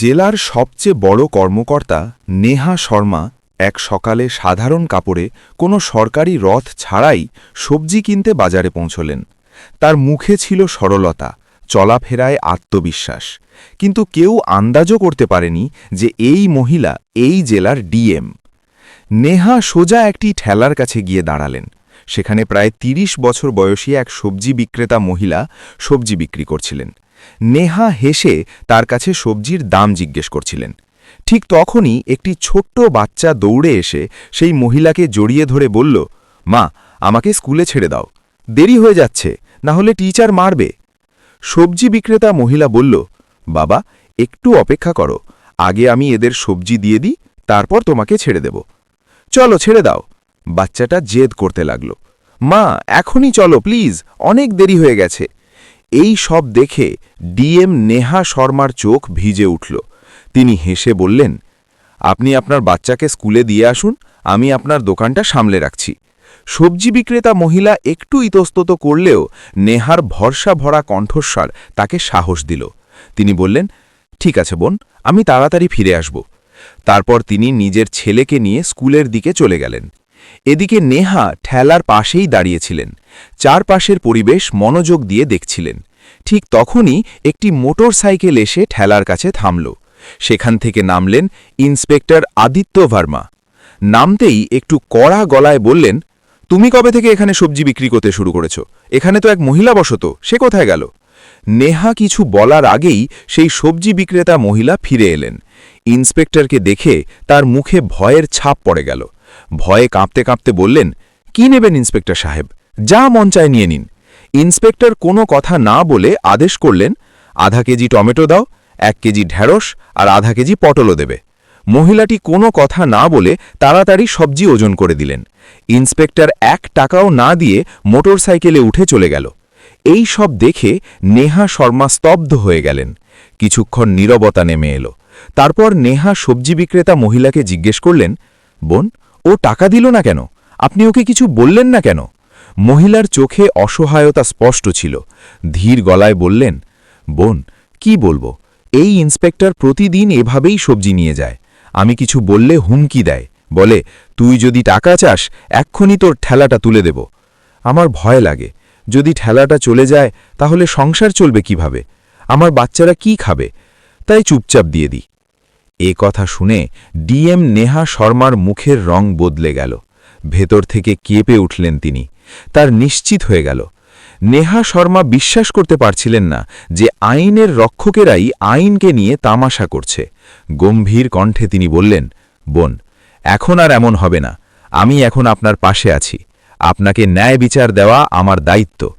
জেলার সবচেয়ে বড় কর্মকর্তা নেহা শর্মা এক সকালে সাধারণ কাপড়ে কোনো সরকারি রথ ছাড়াই সবজি কিনতে বাজারে পৌঁছলেন। তার মুখে ছিল সরলতা, চলাফেরায় আত্মবিশ্বাস। কিন্তু কেউ আন্দাজও করতে পারেনি যে এই মহিলা এই জেলার ডিএম। নেহা সোজা একটি ঠেলার কাছে গিয়ে দাঁড়ালেন। সেখানে প্রায় ৩০ বছর বয়সী এক সবজি বিক্রেতা মহিলা সবজি বিক্রি করছিলেন। নেহা হেসে তার কাছে সবজির দাম জিজ্ঞেস করছিলেন। ঠিক তখনই একটি ছোট্ট বাচ্চা দৌড়ে এসে সেই মহিলাকে জড়িয়ে ধরে বলল, মা, আমাকে স্কুলে ছেড়ে দাও। দেরি হয়ে যাচ্ছে, না হলে টিচার মারবে। সবজি বিক্রেতা মহিলা বলল, বাবা, একটু অপেক্ষা করো। আগে আমি এদের সবজি দিয়ে দিই, তারপর তোমাকে ছেড়ে দেব। চলো, ছেড়ে দাও। বাচ্চাটা জেদ করতে লাগল, মা, এখনই চলো, প্লিজ, অনেক দেরি হয়ে গেছে। এই সব দেখে ডিএম নেহা শর্মার চোখ ভিজে উঠল। তিনি হেসে বললেন, আপনি আপনার বাচ্চাকে স্কুলে দিয়ে আসুন, আমি আপনার দোকানটা সামলে রাখছি। সবজি বিক্রেতা মহিলা একটু ইতস্তত করলেও নেহার ভরসা ভরা কণ্ঠস্বর তাকে সাহস দিল। তিনি বললেন, ঠিক আছে বোন, আমি তাড়াতাড়ি ফিরে আসব। তারপর তিনি নিজের ছেলেকে নিয়ে স্কুলের দিকে চলে গেলেন। এদিকে নেহা ঠেলার পাশেই দাঁড়িয়েছিলেন। চারপাশের পরিবেশ মনোযোগ দিয়ে দেখছিলেন। ঠিক তখনই একটি মোটর সাইকেল এসে ঠেলার কাছে থামল। সেখান থেকে নামলেন ইন্সপেক্টর আদিত্য ভার্মা। নামতেই একটু কড়া গলায় বললেন, তুমি কবে থেকে এখানে সবজি বিক্রি করতে শুরু করেছ? এখানে তো এক মহিলা বসত, সে কোথায় গেল? নেহা কিছু বলার আগেই সেই সবজি বিক্রেতা মহিলা ফিরে এলেন। ইন্সপেক্টরকে দেখে তার মুখে ভয়ের ছাপ পড়ে গেল। ভয়ে কাঁপতে কাঁপতে বললেন, কি নেবেন ইন্সপেক্টর সাহেব? যা মন চায় নিয়ে নিন। ইন্সপেক্টর কোনো কথা না বলে আদেশ করলেন, আধা কেজি টমেটো দাও, এক কেজি ঢ্যাঁড়স আর আধা কেজি পটলও দেবে। মহিলাটি কোনো কথা না বলে তাড়াতাড়ি সবজি ওজন করে দিলেন। ইন্সপেক্টর এক টাকাও না দিয়ে মোটর সাইকেলে উঠে চলে গেল। এই সব দেখে নেহা শর্মা স্তব্ধ হয়ে গেলেন। কিছুক্ষণ নীরবতা নেমে এলো। তারপর নেহা সবজি বিক্রেতা মহিলাকে জিজ্ঞেস করলেন, বোন, ও টাকা দিল না কেন? আপনি ওকে কিছু বললেন না কেন? মহিলার চোখে অসহায়তা স্পষ্ট ছিল। ধীর গলায় বললেন, বোন, কি বলব? এই ইন্সপেক্টর প্রতিদিন এভাবেই সবজি নিয়ে যায়। আমি কিছু বললে হুমকি দেয়। বলে, তুই যদি টাকা চাস, এক্ষুনি তোর ঠেলাটা তুলে দেব। আমার ভয় লাগে। যদি ঠেলাটা চলে যায়, তাহলে সংসার চলবে কীভাবে? আমার বাচ্চারা কি খাবে? তাই চুপচাপ দিয়ে দিই। এ কথা শুনে ডিএম নেহা শর্মার মুখের রং বদলে গেল। ভেতর থেকে কেঁপে উঠলেন তিনি। তার নিশ্চিত হয়ে গেল। নেহা শর্মা বিশ্বাস করতে পারছিলেন না যে আইনের রক্ষকেরাই আইনকে নিয়ে তামাশা করছে। গম্ভীর কণ্ঠে তিনি বললেন, বোন, এখন আর এমন হবে না। আমি এখন আপনার পাশে আছি। আপনাকে ন্যায় বিচার দেওয়া আমার দায়িত্ব।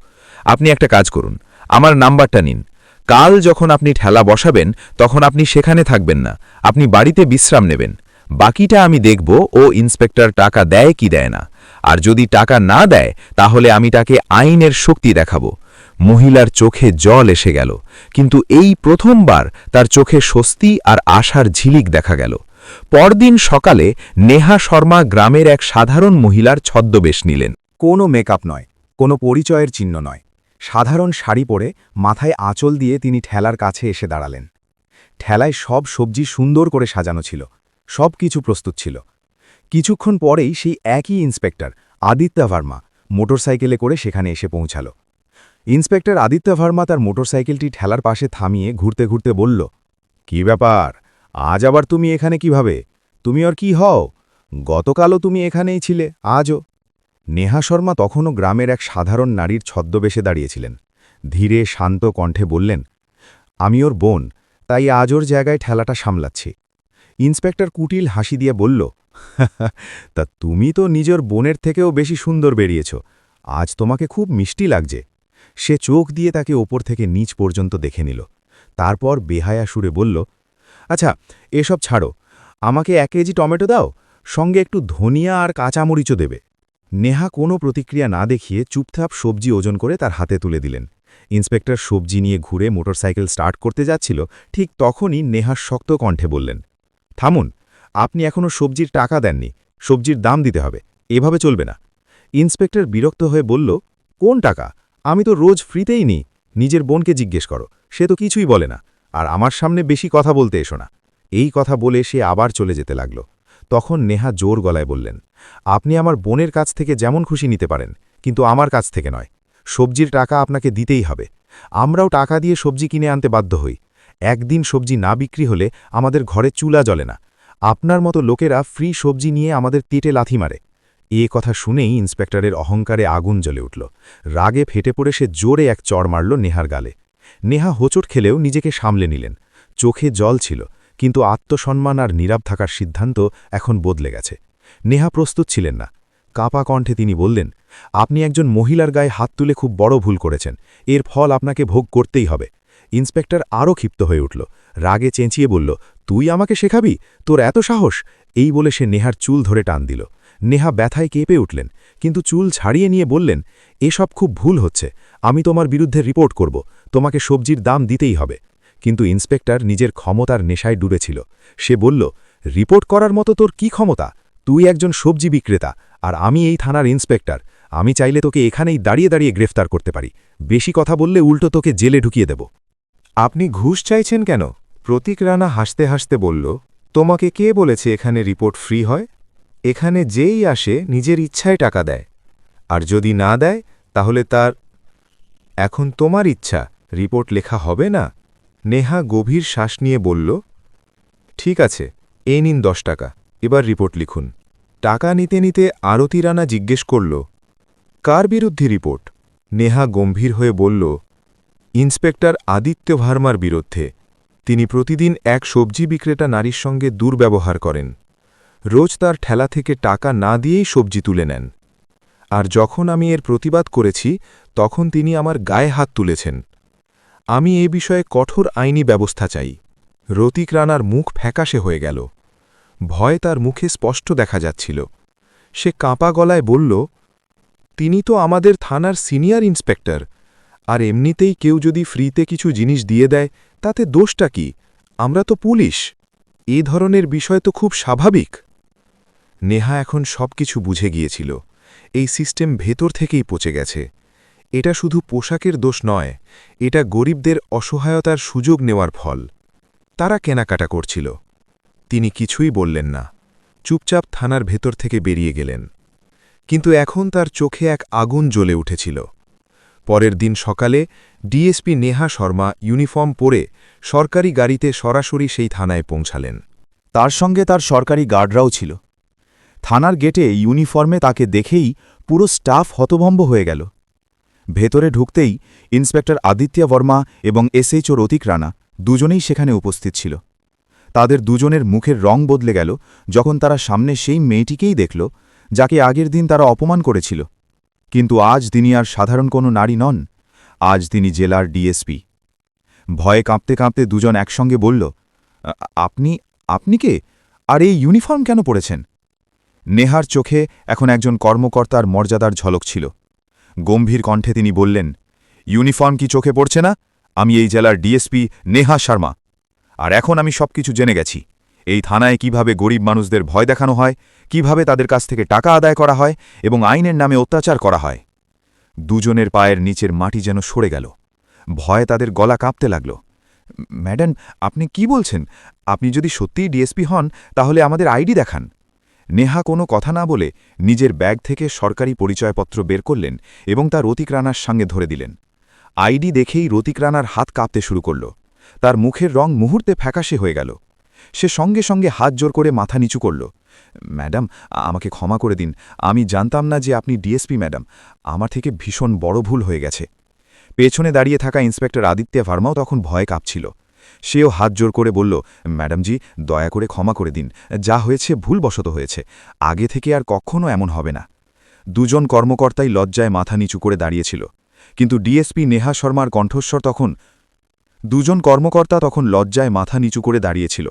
আপনি একটা কাজ করুন। আমার নাম্বারটা নিন। কাল যখন আপনি ঠেলা বসাবেন, তখন আপনি সেখানে থাকবেন না। আপনি বাড়িতে বিশ্রাম নেবেন। বাকিটা আমি দেখব ও ইন্সপেক্টর টাকা দেয় কি দেয় না। আর যদি টাকা না দেয়, তাহলে আমি তাকে আইনের শক্তি দেখাব। মহিলার চোখে জল এসে গেল, কিন্তু এই প্রথমবার তার চোখে স্বস্তি আর আশার ঝিলিক দেখা গেল। পরদিন সকালে নেহা শর্মা গ্রামের এক সাধারণ মহিলার ছদ্মবেশ নিলেন। কোনো মেকআপ নয়, কোনো পরিচয়ের চিহ্ন নয়। সাধারণ শাড়ি পরে মাথায় আঁচল দিয়ে তিনি ঠেলার কাছে এসে দাঁড়ালেন। ঠেলায় সব সবজি সুন্দর করে সাজানো ছিল সব কিছু প্রস্তুত ছিল। কিছুক্ষণ পরেই সেই একই ইন্সপেক্টর, আদিত্য ভার্মা, মোটরসাইকেলে করে সেখানে এসে পৌঁছাল। ইন্সপেক্টর আদিত্য ভার্মা তার মোটরসাইকেলটি ঠেলার পাশে থামিয়ে ঘুরতে ঘুরতে বলল, কি ব্যাপার? আজ আবার তুমি এখানে কীভাবে? তুমি আর কি হও? গতকালও তুমি এখানেই ছিলে, আজও? নেহা শর্মা তখনও গ্রামের এক সাধারণ নারীর ছদ্মবেশে দাঁড়িয়েছিলেন। ধীরে শান্ত কণ্ঠে বললেন, আমি ওর বোন, তাই আজ ওর জায়গায় ঠেলাটা সামলাচ্ছি। ইন্সপেক্টর কুটিল হাসি দিয়ে বলল, তা তুমি তো নিজের বোনের থেকেও বেশি সুন্দর বেরিয়েছ। আজ তোমাকে খুব মিষ্টি লাগছে। সে চোখ দিয়ে তাকে ওপর থেকে নিচ পর্যন্ত দেখে নিল। তারপর বেহায়া সুরে বলল আচ্ছা এসব ছাড়ো। আমাকে এক কেজি টমেটো দাও, সঙ্গে একটু ধনিয়া আর কাঁচামরিচও দেবে। নেহা কোনো প্রতিক্রিয়া না দেখিয়ে চুপথাপ সবজি ওজন করে তার হাতে তুলে দিলেন। ইন্সপেক্টর সবজি নিয়ে ঘুরে মোটরসাইকেল স্টার্ট করতে যাচ্ছিল, ঠিক তখনই নেহা শক্ত কণ্ঠে বললেন থামুন, আপনি এখনও সবজির টাকা দেননি, সবজির দাম দিতে হবে, এভাবে চলবে না। ইন্সপেক্টর বিরক্ত হয়ে বলল, কোন টাকা? আমি তো রোজ ফ্রিতেই নিই। নিজের বোনকে জিজ্ঞেস করো, সে তো কিছুই বলে না। আর আমার সামনে বেশি কথা বলতে এসো না। এই কথা বলে সে আবার চলে যেতে লাগল। তখন নেহা জোর গলায় বললেন, আপনি আমার বোনের কাছ থেকে যেমন খুশি নিতে পারেন, কিন্তু আমার কাছ থেকে নয়। সবজির টাকা আপনাকে দিতেই হবে। আমরাও টাকা দিয়ে সবজি কিনে আনতে বাধ্য হই। একদিন সবজি না বিক্রি হলে আমাদের ঘরে চুলা জ্বলে না। আপনার মতো লোকেরা ফ্রি সবজি নিয়ে আমাদের তেটে লাথি মারে। এ কথা শুনেই ইন্সপেক্টরের অহংকারে আগুন জ্বলে উঠল। রাগে ফেটে পড়ে সে জোরে এক চড় মারল নেহার গালে। নেহা হোঁচট খেলেও নিজেকে সামলে নিলেন। চোখে জল ছিল, কিন্তু আত্মসম্মান আর নীরব থাকার সিদ্ধান্ত এখন বদলে গেছে। নেহা প্রস্তুত ছিলেন না। কাপা কণ্ঠে তিনি বললেন, আপনি একজন মহিলার গায়ে হাত তুলে খুব বড় ভুল করেছেন। এর ফল আপনাকে ভোগ করতেই হবে। ইন্সপেক্টর আরও ক্ষিপ্ত হয়ে উঠল। রাগে চেঁচিয়ে বলল, তুই আমাকে শেখাবি? তোর এত সাহস? এই বলে সে নেহার চুল ধরে টান দিল। নেহা ব্যথায় কেঁপে উঠলেন, কিন্তু চুল ছাড়িয়ে নিয়ে বললেন, এসব খুব ভুল হচ্ছে। আমি তোমার বিরুদ্ধে রিপোর্ট করব। তোমাকে সবজির দাম দিতেই হবে। কিন্তু ইন্সপেক্টর নিজের ক্ষমতার নেশায় ডুবেছিল সে বলল, রিপোর্ট করার মতো তোর কি ক্ষমতা? তুই একজন সবজি বিক্রেতা, আর আমি এই থানার ইন্সপেক্টর। আমি চাইলে তোকে এখানেই দাঁড়িয়ে দাঁড়িয়ে গ্রেফতার করতে পারি। বেশি কথা বললে উল্টো তোকে জেলে ঢুকিয়ে দেব। আপনি ঘুষ চাইছেন কেন? প্রতীক রানা হাসতে হাসতে বলল, তোমাকে কে বলেছে এখানে রিপোর্ট ফ্রি হয়? এখানে যেই আসে নিজের ইচ্ছায় টাকা দেয়। আর যদি না দেয়, তাহলে তার এখন তোমার ইচ্ছা। রিপোর্ট লেখা হবে না? নেহা গভীর শ্বাস নিয়ে বলল, ঠিক আছে এ নিন দশ টাকা। এবার রিপোর্ট লিখুন। টাকা নিতে নিতে আরতি রানা জিজ্ঞেস করল, কার বিরুদ্ধে রিপোর্ট? নেহা গম্ভীর হয়ে বলল ইন্সপেক্টর আদিত্য ভার্মার বিরুদ্ধে। তিনি প্রতিদিন এক সবজি বিক্রেতা নারীর সঙ্গে দুর্ব্যবহার করেন। রোজ তার ঠেলা থেকে টাকা না দিয়েই সবজি তুলে নেন। আর যখন আমি এর প্রতিবাদ করেছি, তখন তিনি আমার গায়ে হাত তুলেছেন। আমি এ বিষয়ে কঠোর আইনি ব্যবস্থা চাই। রতিক রানার মুখ ফ্যাকাশে হয়ে গেল। ভয় তার মুখে স্পষ্ট দেখা যাচ্ছিল। সে কাঁপা গলায় বলল, তিনি তো আমাদের থানার সিনিয়র ইন্সপেক্টর। আর এমনিতেই কেউ যদি ফ্রিতে কিছু জিনিস দিয়ে দেয়, তাতে দোষটা কি? আমরা তো পুলিশ। এ ধরনের বিষয় তো খুব স্বাভাবিক। নেহা এখন সব কিছু বুঝে গিয়েছিল। এই সিস্টেম ভেতর থেকেই পচে গেছে। এটা শুধু পোশাকের দোষ নয়, এটা গরিবদের অসহায়তার সুযোগ নেওয়ার ফল। তারা কেনাকাটা করছিল। তিনি কিছুই বললেন না। চুপচাপ থানার ভেতর থেকে বেরিয়ে গেলেন। কিন্তু এখন তার চোখে এক আগুন জ্বলে উঠেছিল। পরের দিন সকালে ডিএসপি নেহা শর্মা ইউনিফর্ম পরে সরকারি গাড়িতে সরাসরি সেই থানায় পৌঁছালেন। তার সঙ্গে তার সরকারি গার্ডরাও ছিল। থানার গেটে ইউনিফর্মে তাকে দেখেই পুরো স্টাফ হতভম্ব হয়ে গেল। ভেতরে ঢুকতেই ইন্সপেক্টর আদিত্য বর্মা এবং এসএইচও রতিক রানা দুজনেই সেখানে উপস্থিত ছিল। তাদের দুজনের মুখের রং বদলে গেল যখন তারা সামনে সেই মেয়েটিকেই দেখল, যাকে আগের দিন তারা অপমান করেছিল। কিন্তু আজ তিনি আর সাধারণ কোনো নারী নন, আজ তিনি জেলার ডিএসপি। ভয়ে কাঁপতে কাঁপতে দুজন একসঙ্গে বলল আপনি আপনি কে? আর এই ইউনিফর্ম কেন পড়েছেন নেহার চোখে এখন একজন কর্মকর্তার মর্যাদার ঝলক ছিল। গম্ভীর কণ্ঠে তিনি বললেন, ইউনিফর্ম কি চোখে পড়ছে না? আমি এই জেলার ডিএসপি নেহা শর্মা। আর এখন আমি সবকিছু জেনে গেছি। এই থানায় কীভাবে গরিব মানুষদের ভয় দেখানো হয়, কীভাবে তাদের কাছ থেকে টাকা আদায় করা হয় এবং আইনের নামে অত্যাচার করা হয়। দুজনের পায়ের নিচের মাটি যেন সরে গেল। ভয়ে তাদের গলা কাঁপতে লাগল। ম্যাডাম, আপনি কি বলছেন? আপনি যদি সত্যিই ডিএসপি হন, তাহলে আমাদের আইডি দেখান। নেহা কোনো কথা না বলে নিজের ব্যাগ থেকে সরকারি পরিচয়পত্র বের করলেন এবং তা রতিক রানার সঙ্গে ধরে দিলেন। আইডি দেখেই রতিক রানার হাত কাঁপতে শুরু করল। তার মুখের রং মুহূর্তে ফ্যাকাশে হয়ে গেল। সে সঙ্গে সঙ্গে হাত জোর করে মাথা নিচু করল। ম্যাডাম, আমাকে ক্ষমা করে দিন। আমি জানতাম না যে আপনি ডিএসপি, ম্যাডাম। আমার থেকে ভীষণ বড় ভুল হয়ে গেছে। পেছনে দাঁড়িয়ে থাকা ইন্সপেক্টর আদিত্য ভার্মাও তখন ভয়ে কাঁপছিল। সেও হাত জোর করে বলল ম্যাডামজি দয়া করে ক্ষমা করে দিন। যা হয়েছে ভুলবশত হয়েছে। আগে থেকে আর কখনও এমন হবে না। দুজন কর্মকর্তাই লজ্জায় মাথা নিচু করে দাঁড়িয়েছিল। কিন্তু ডিএসপি নেহা শর্মার কণ্ঠস্বর তখন, দুজন কর্মকর্তা তখন লজ্জায় মাথা নিচু করে দাঁড়িয়েছিল।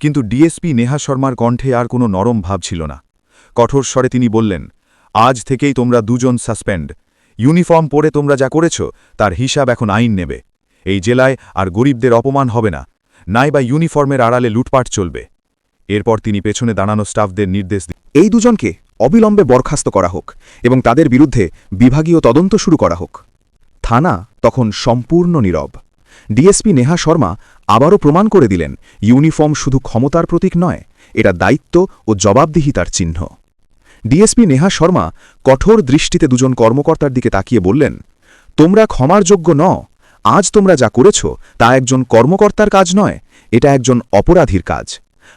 কিন্তু ডিএসপি নেহা শর্মার কণ্ঠে আর কোনো নরম ভাব ছিল না। কঠোর স্বরে তিনি বললেন, আজ থেকেই তোমরা দুজন সাসপেন্ড। ইউনিফর্ম পরে তোমরা যা করেছ, তার হিসাব এখন আইন নেবে। এই জেলায় আর গরিবদের অপমান হবে না। নাই বা ইউনিফর্মের আড়ালে লুটপাট চলবে। এরপর তিনি পেছনে দাঁড়ানো স্টাফদের নির্দেশ এই দুজনকে অবিলম্বে বরখাস্ত করা হোক এবং তাদের বিরুদ্ধে বিভাগীয় তদন্ত শুরু করা হোক। থানা তখন সম্পূর্ণ নীরব। ডিএসপি নেহা শর্মা আবারও প্রমাণ করে দিলেন, ইউনিফর্ম শুধু ক্ষমতার প্রতীক নয়, এটা দায়িত্ব ও জবাবদিহিতার চিহ্ন। ডিএসপি নেহা শর্মা কঠোর দৃষ্টিতে দুজন কর্মকর্তার দিকে তাকিয়ে বললেন, তোমরা ক্ষমার যোগ্য ন আজ তোমরা যা করেছ তা একজন কর্মকর্তার কাজ নয়, এটা একজন অপরাধীর কাজ।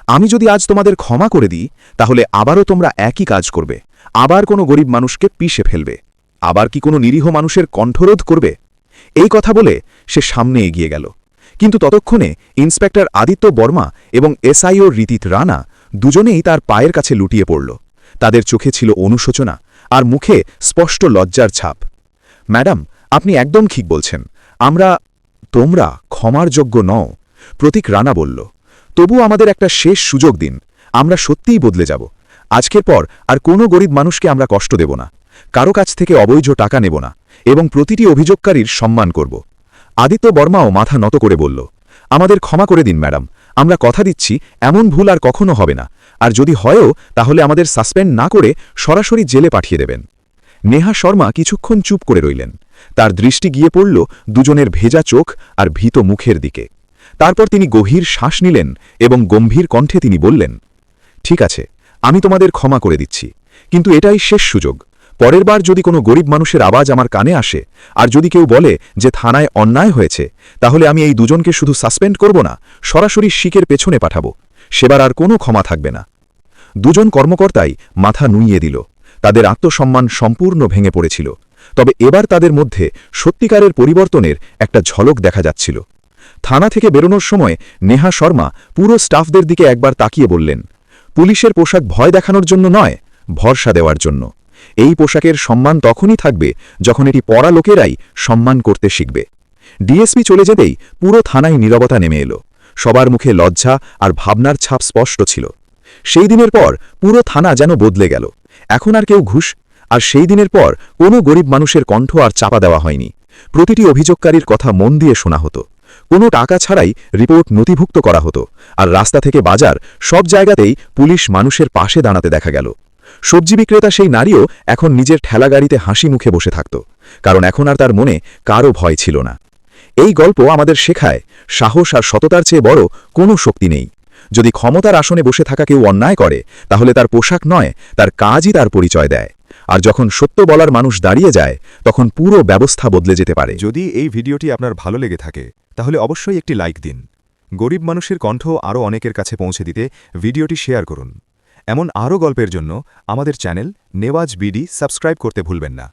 আমি যদি আজ তোমাদের ক্ষমা করে দিই, তাহলে আবারও তোমরা একই কাজ করবে, আবার কোনো গরিব মানুষকে পিষে ফেলবে, আবার কি কোনো নিরীহ মানুষের কণ্ঠরোধ করবে? এই কথা বলে সে সামনে এগিয়ে গেল। কিন্তু ততক্ষণে ইন্সপেক্টর আদিত্য বর্মা এবং এসআইও রীতিত রানা দুজনেই তার পায়ের কাছে লুটিয়ে পড়ল। তাদের চোখে ছিল অনুশোচনা আর মুখে স্পষ্ট লজ্জার ছাপ। ম্যাডাম, আপনি একদম ঠিক বলছেন। আমরা, তোমরা ক্ষমার যোগ্য নও, প্রতীক রানা বলল। তবু আমাদের একটা শেষ সুযোগ দিন, আমরা সত্যিই বদলে যাব। আজকের পর আর কোনো গরিব মানুষকে আমরা কষ্ট দেব না। কারও কাছ থেকে অবৈধ টাকা নেব না এবং প্রতিটি অভিযোগকারীর সম্মান করব। আদিত্য বর্মাও মাথা নত করে বলল, আমাদের ক্ষমা করে দিন, ম্যাডাম। আমরা কথা দিচ্ছি, এমন ভুল আর কখনো হবে না। আর যদি হয়ও, তাহলে আমাদের সাসপেন্ড না করে সরাসরি জেলে পাঠিয়ে দেবেন। নেহা শর্মা কিছুক্ষণ চুপ করে রইলেন। তার দৃষ্টি গিয়ে পড়ল দুজনের ভেজা চোখ আর ভীত মুখের দিকে। তারপর তিনি গভীর শ্বাস নিলেন এবং গম্ভীর কণ্ঠে তিনি বললেন, ঠিক আছে, আমি তোমাদের ক্ষমা করে দিচ্ছি, কিন্তু এটাই শেষ সুযোগ। পরের বার যদি কোনো গরিব মানুষের আওয়াজ আমার কানে আসে, আর যদি কেউ বলে যে থানায় অন্যায় হয়েছে, তাহলে আমি এই দুজনকে শুধু সাসপেন্ড করব না, সরাসরি শিকের পেছনে পাঠাবো। সেবার আর কোনো ক্ষমা থাকবে না। দুজন কর্মকর্তাই মাথা নুইয়ে দিল। তাদের আত্মসম্মান সম্পূর্ণ ভেঙে পড়েছিল। তবে এবার তাদের মধ্যে সত্যিকারের পরিবর্তনের একটা ঝলক দেখা যাচ্ছিল। থানা থেকে বেরোনোর সময় নেহা শর্মা পুরো স্টাফদের দিকে একবার তাকিয়ে বললেন, পুলিশের পোশাক ভয় দেখানোর জন্য নয়, ভরসা দেওয়ার জন্য। এই পোশাকের সম্মান তখনই থাকবে যখন এটি পড়া লোকেরাই সম্মান করতে শিখবে। ডিএসপি চলে যেতেই পুরো থানায় নীরবতা নেমে এলো। সবার মুখে লজ্জা আর ভাবনার ছাপ স্পষ্ট ছিল। সেই দিনের পর পুরো থানা যেন বদলে গেল। এখন আর কেউ ঘুষ, আর সেই দিনের পর কোনো গরিব মানুষের কণ্ঠ আর চাপা দেওয়া হয়নি। প্রতিটি অভিযোগকারীর কথা মন দিয়ে শোনা হতো। কোনো টাকা ছাড়াই রিপোর্ট নথিভুক্ত করা হতো, আর রাস্তা থেকে বাজার সব জায়গাতেই পুলিশ মানুষের পাশে দাঁড়াতে দেখা গেল। সবজি বিক্রেতা সেই নারীও এখন নিজের ঠেলাগাড়িতে হাসি মুখে বসে থাকত, কারণ এখন আর তার মনে কারও ভয় ছিল না। এই গল্প আমাদের শেখায়, সাহস আর সততার চেয়ে বড় কোনো শক্তি নেই। যদি ক্ষমতার আসনে বসে থাকা কেউ অন্যায় করে, তাহলে তার পোশাক নয়, তার কাজই তার পরিচয় দেয়। আর যখন সত্য বলার মানুষ দাঁড়িয়ে যায়, তখন পুরো ব্যবস্থা বদলে যেতে পারে। যদি এই ভিডিওটি আপনার ভালো লেগে থাকে, তাহলে অবশ্যই একটি লাইক দিন। গরিব মানুষের কণ্ঠ আরও অনেকের কাছে পৌঁছে দিতে ভিডিওটি শেয়ার করুন। এমন আরও গল্পের জন্য আমাদের চ্যানেল নেওয়াজ বিডি সাবস্ক্রাইব করতে ভুলবেন না।